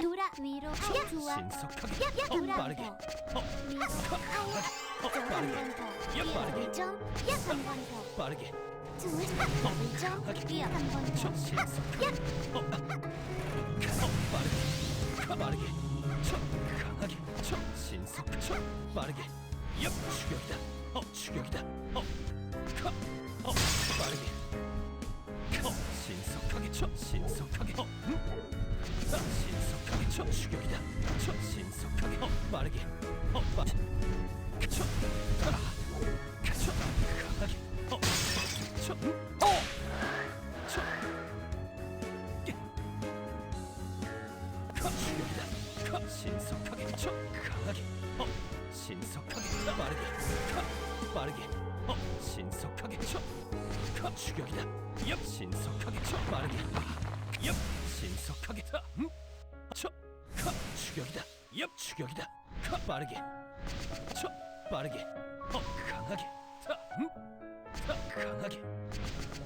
돌아 위로 좋아 신속하게 어, 돌아 빠르게 어, 빠르게 한번더 빠르게 빠르게 어, 어, 빠르게 신속 저 빠르게 옆 추격이다. 어 추격이다. 어, 가, 어 빠르게. 어 신속하게 저 신속하게. 어 음? 아, 신속하게 저 추격이다. 저 신속하게. 어 빠르게. 어 빠, 저 아, 저 강하게. 어, 저 음? 신속하게 쳐 빠르게. 가 빠르게. 어 신속하게. 쳐가 추격이다. 옆 신속하게. 쳐 빠르게. 옆 신속하게. 쳐가 추격이다. 옆 추격이다. 가 빠르게. 쳐 빠르게. 어 강하게. 자, 음? 자 강하게.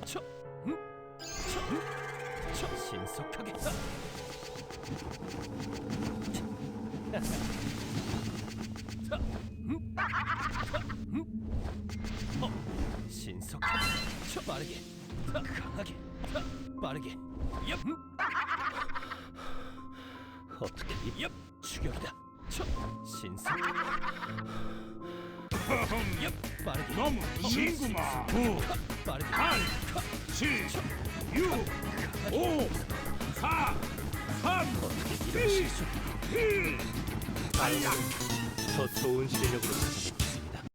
쳐 음? 쳐 음? 쳐 신속하게. 음? 자, 음? 어, 신속하게, 저 빠르게, 자, 강하게, 자, 빠르게, 옆, 음? 어떻게, 옆, 추격이다, 저, 신속, 옆, 빠르게, 너무 친구마 9 가, 빠르게, 8 가, 7 6 5 4 3 이런 실수, 1 더 좋은 실력으로 찾아뵙겠다.